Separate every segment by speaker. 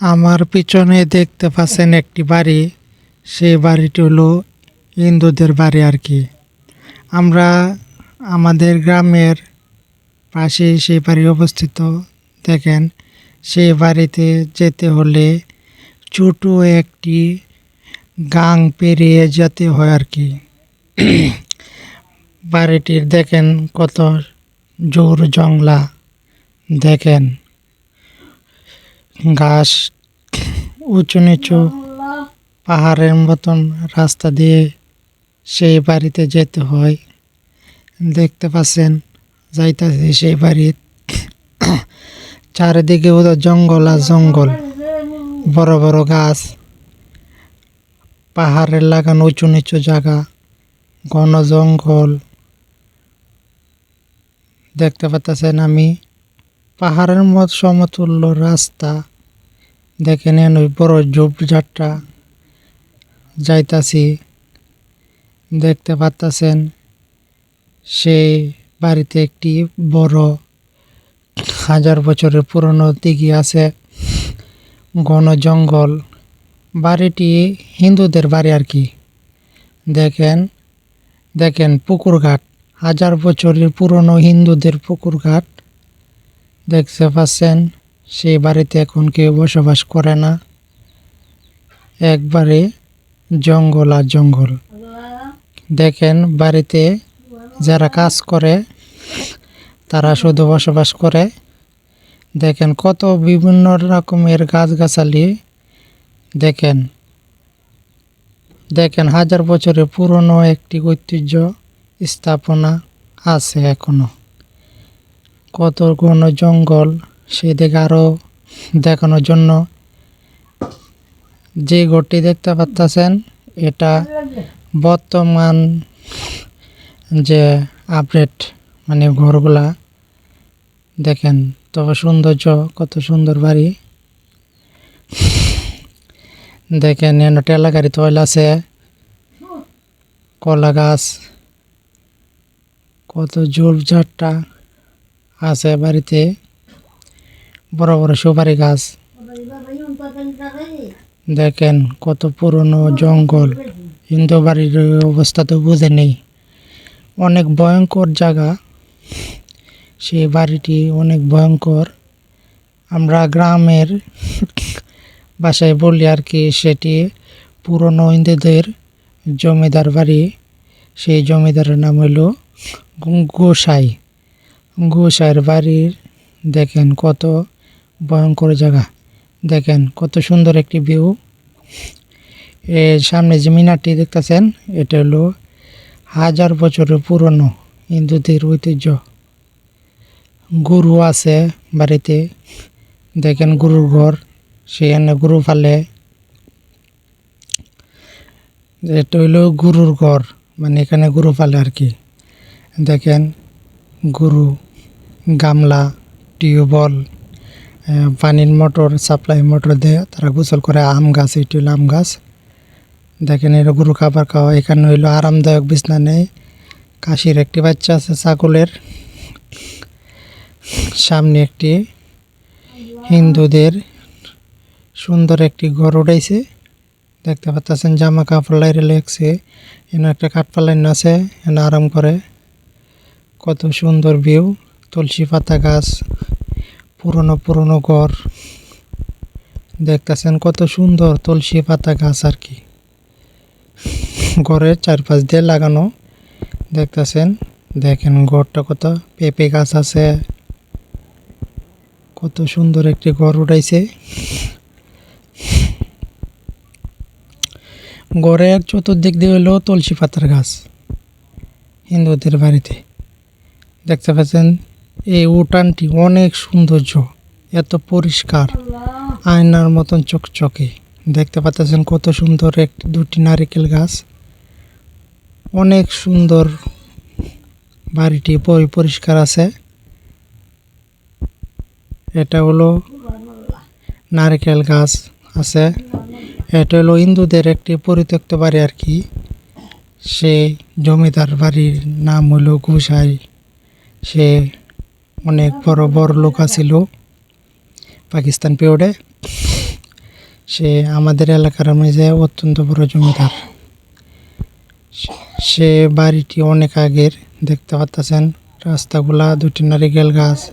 Speaker 1: আমার পিছনে দেখতে পাচ্ছেন একটি বাড়ি। সেই বাড়িটি হলো হিন্দুদের বাড়ি আর কি। আমরা আমাদের গ্রামের পাশে সেই বাড়ি অবস্থিত। দেখেন, সেই বাড়িতে যেতে হলে ছোট একটি গাং পেরিয়ে যেতে হয় আর কি। বাড়িটির দেখেন কত জোর জংলা। দেখেন ঘাস, উঁচু নিচু পাহাড়ের মতন রাস্তা দিয়ে সেই বাড়িতে যেতে হয়। দেখতে পাচ্ছেন, যাইতাছি সেই বাড়ির চারিদিকে ওদের জঙ্গল আর জঙ্গল। বড় বড় গাছ, পাহাড়ের লাগানো উঁচু নিচু জায়গা, ঘন জঙ্গল। দেখতে পাচ্ছেন আমি পাহাড়ের মত সমতুল্য রাস্তা। দেখে নেন ওই বড় ঝোপঝাটটা যাইতাছি, দেখতে পাচ্ছেন সেই বাড়িতে একটি বড় হাজার বছরের পুরনো দিঘি আছে, ঘন জঙ্গল। বাড়িটি হিন্দুদের বাড়ি আর কি। দেখেন দেখেন পুকুর ঘাট, হাজার বছরের পুরনো হিন্দুদের পুকুর ঘাট। দেখতে পাচ্ছেন সেই বাড়িতে এখন কেউ বসবাস করে না। একবারে জঙ্গল আর জঙ্গল। দেখেন, বাড়িতে যারা কাজ করে, তারা শুধু বসবাস করে। দেখেন, কত বিভিন্ন রকমের গাছগাছালি। দেখেন দেখেন, হাজার বছরের পুরনো একটি ঐতিহ্য স্থাপনা আছে এখনও। কত ঘন জঙ্গল সেদিকে আরও দেখানোর জন্য যে ঘরটি দেখতে পাচ্ছেন এটা বর্তমান যে আপডেট মানে ঘরগুলা, দেখেন তবে সৌন্দর্য, কত সুন্দর বাড়ি। দেখেন এনে টেলা গাড়ি তৈল আছে, কলা গাছ, কত ঝোপঝাড়টা আছে বাড়িতে। বড় বড় সুপারি গাছ। দেখেন কত পুরনো জঙ্গল। হিন্দু বাড়ির অবস্থা তো বুঝে নেই। অনেক ভয়ঙ্কর জায়গা। সেই বাড়িটি অনেক ভয়ঙ্কর। আমরা গ্রামের বাসায় বলি আর কি, সেটি পুরনো হিন্দুদের জমিদার বাড়ি। সেই জমিদারের নাম হইল গোসাই। গোসাইয়ের বাড়ির দেখেন কত ভয়ঙ্কর জায়গা। দেখেন কত সুন্দর একটি ভিউ সামনে যে মিনারটি দেখতেছেন, এটা হলো হাজার বছরের পুরনো হিন্দুদের ঐতিহ্য। গরু আছে বাড়িতে। দেখেন গরুর ঘর, সেখানে গরু ফালে এটা হইল গরুর ঘর মানে এখানে গরু ফালে আর কি। দেখেন গরু, গামলা, টিউবওয়েল। পানির মোটর, সাপ্লাই মোটর দিয়ে তারা গোসল করে, আম গাছ এটি হলো আম গাছ। দেখেন এটা গরু খাবার খাওয়া এখানে হইল আরামদায়ক বিছনা নেই। কাশির একটি বাচ্চা আছে, ছাগলের। সামনে একটি হিন্দুদের সুন্দর একটি ঘর উঠাইছে। দেখতে পাচ্ছেন জামা কাপড় লাইরে লেগছে। এনে একটা কাঠপালাইন আছে, এনে আরাম করে। কত সুন্দর ভিউ, তুলসী পাতা গাছ পুরনো পুরনো ঘর। দেখতেছেন কত সুন্দর তুলসী পাতা গাছ আর কি। ঘরের চারপাশ দিয়ে লাগানো। দেখতেছেন, দেখেন ঘরটা কত পেঁপে গাছ আছে। কত সুন্দর একটি ঘর উঠাইছে। ঘরে চতুর্দিক দিয়ে হলো তুলসী পাতার গাছ। হিন্দুদের বাড়িতে। দেখতে পাচ্ছেন এই উঠানটি অনেক সৌন্দর্য, এত পরিষ্কার, আয়নার মতন চকচকে। দেখতে পাচ্ছেন কত সুন্দর এক দুটি নারিকেল গাছ। অনেক সুন্দর বাড়িটি পরি- পরিষ্কার আছে। এটা হলো নারকেল গাছ আছে। এটা হলো হিন্দুদের একটি পরিত্যক্ত বাড়ি আর কি। সে জমিদার বাড়ির নাম হলো গোসাই। সে অনেক বড় বড় লোক আছিল পাকিস্তান পিরিয়ডে। সে আমাদের এলাকার মাঝে অত্যন্ত বড় জমিদার। সে- বাড়িটি অনেক আগের, দেখতে পাচ্ছেন রাস্তাগুলা দুটি নারিকেল গাছ।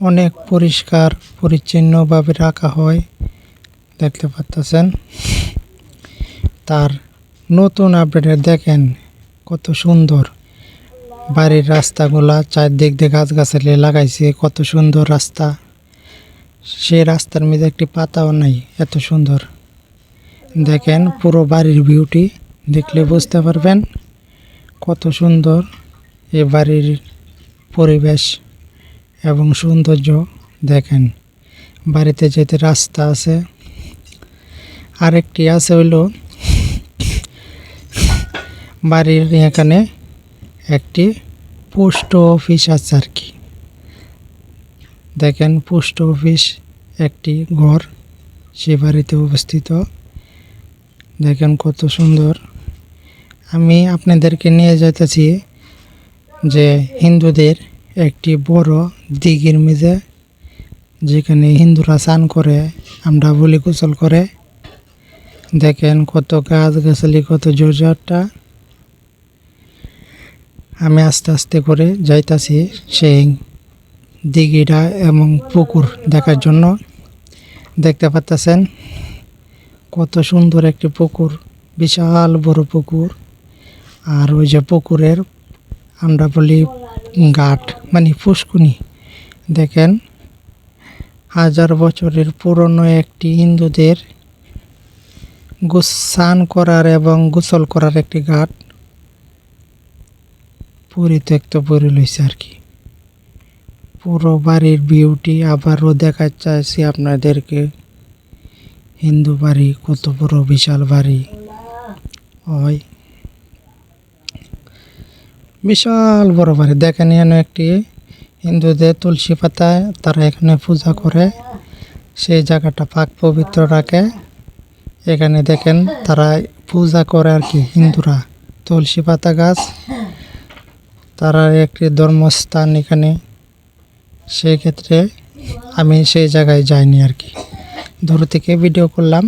Speaker 1: অনেক পরিষ্কার, পরিচ্ছন্নভাবে রাখা হয়, দেখতে পাচ্ছেন তার নতুন আপডেটে দেখেন কত সুন্দর। বাড়ির রাস্তাগুলা চারদিক দিয়ে গাছগাছালি লাগাইছে, কত সুন্দর রাস্তা। সেই রাস্তার মধ্যে একটি পাতাও নাই, এত সুন্দর। দেখেন পুরো বাড়ির বিউটি দেখলে বুঝতে পারবেন কত সুন্দর এ বাড়ির পরিবেশ এবং সৌন্দর্য। দেখেন, বাড়িতে যেতে রাস্তা আছে, আরেকটি আছে হইল, বাড়ির এখানে একটি পোস্ট অফিস আছে আর কি। দেখেন, পোস্ট অফিস একটি ঘর, সে বাড়িতে অবস্থিত। দেখেন কত সুন্দর। আমি আপনাদেরকে নিয়ে যাইতেছি যে হিন্দুদের একটি বড় দিঘির মেঝে, যেখানে হিন্দুরা স্নান করে, আমরা বলি গোসল করে। দেখেন কত গাছ গাছালি কত জোরজারটা। আমি আস্তে আস্তে করে যাইতাছি সেই দিঘিটা এবং পুকুর দেখার জন্য। দেখতে পাচ্ছেন কত সুন্দর একটি পুকুর, বিশাল বড় পুকুর। আর ওই যে পুকুরের আমরা বলি ঘাট মানে পুষ্কুনি, দেখেন। হাজার বছরের পুরনো একটি হিন্দুদের গোস্নান করার এবং গোসল করার একটি ঘাট। পরিত্যক্ত পরি লইছে আর কি। পুরো বাড়ির বিউটি আবারও দেখা চাইছি আপনাদেরকে। হিন্দু বাড়ি, কত বড় বিশাল বাড়ি। হয় বিশাল বড় বাড়ি। দেখেন এখানে একটি হিন্দুদের তুলসী পাতায় তারা এখানে পূজা করে। সেই জায়গাটা পাক পবিত্র রাখে। এখানে দেখেন তারা পূজা করে আর কি, হিন্দুরা। তুলসী পাতা গাছ। তারা একটি ধর্মস্থান এখানে। সেক্ষেত্রে আমি সেই জায়গায় যাইনি আর কি। দূর থেকে ভিডিও করলাম।